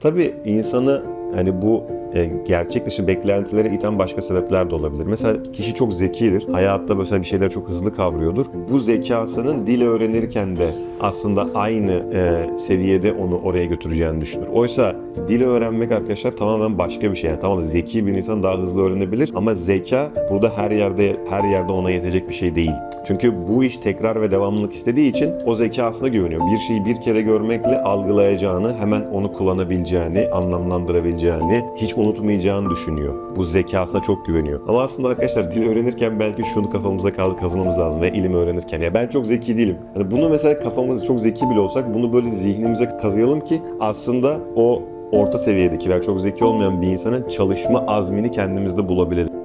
Tabii insanı hani bu e, gerçek dışı beklentilere iten başka sebepler de olabilir. Mesela kişi çok zekidir. Hayatta mesela bir şeyleri çok hızlı kavruyordur. Bu zekasının dil öğrenirken de aslında aynı e, seviyede onu oraya götüreceğini düşünür. Oysa dili öğrenmek arkadaşlar tamamen başka bir şey. Yani tamam zeki bir insan daha hızlı öğrenebilir ama zeka burada her yerde her yerde ona yetecek bir şey değil. Çünkü bu iş tekrar ve devamlılık istediği için o zekasına güveniyor. Bir şeyi bir kere görmekle algılayacağını, hemen onu kullanabileceğini, anlamlandırabileceğini, hiç unutmayacağını düşünüyor. Bu zekasına çok güveniyor. Ama aslında arkadaşlar dil öğrenirken belki şunu kafamıza kazımamız lazım ve ilim öğrenirken. Ya ben çok zeki değilim. Hani bunu mesela kafamızda çok zeki bile olsak bunu böyle zihnimize kazıyalım ki aslında o orta seviyedeki veya çok zeki olmayan bir insanın çalışma azmini kendimizde bulabilelim.